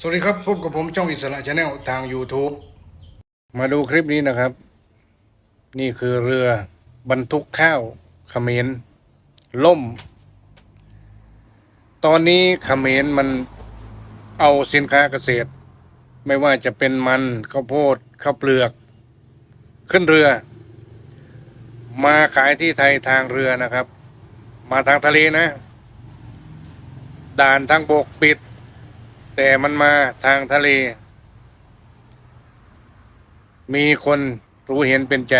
สวัสดีครับพบกับผมจ้องอิสระชาแนลทาง YouTube มาดูคลิปนี้นะครับ นี่คือเรือบรรทุกข้าวเขมรล่ม ตอนนี้เขมรมันเอาสินค้าเกษตร ไม่ว่าจะเป็นมันข้าวโพดข้าวเปลือก ขึ้นเรือ มาขายที่ไทยทางเรือนะครับ มาทางทะเลนะ ด่านทางบกปิด แต่มันมาทางทะเล มีคนรู้เห็นเป็นใจ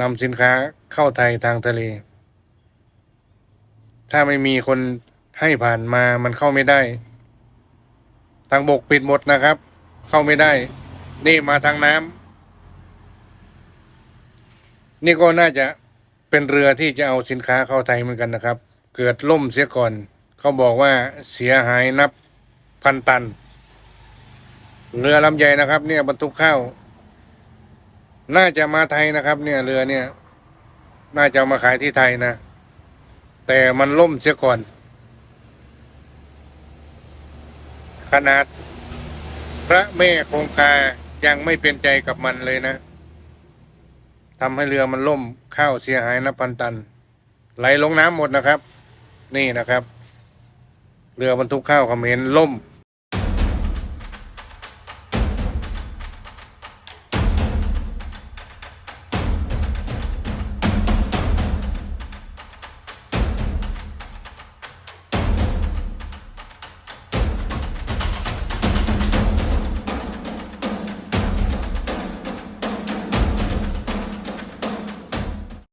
นำสินค้าเข้าไทยทางทะเล ถ้าไม่มีคนให้ผ่านมามันเข้าไม่ได้ ทางบกปิดหมดนะครับ เข้าไม่ได้ นี่มาทางน้ำนี่ก็น่าจะเป็นเรือที่จะเอาสินค้าเข้าไทยเหมือนกันนะครับ เกิดล่มเสียก่อน เขาบอกว่าเสียหายนับพันตัน เรือลำใหญ่นะครับ เนี่ยบรรทุกข้าวน่าจะมาไทยนะครับ เนี่ยเรือเนี่ย น่าจะมาขายที่ไทยนะ แต่มันล่มเสียก่อน ขนาด พระแม่คงคายังไม่เป็นใจกับมันเลยนะทำให้เรือมันล่มข้าวเสียหายนับพันตัน ไหลลงน้ำหมดนะครับ นี่นะครับ เรือบรรทุกข้าวเขมรล่ม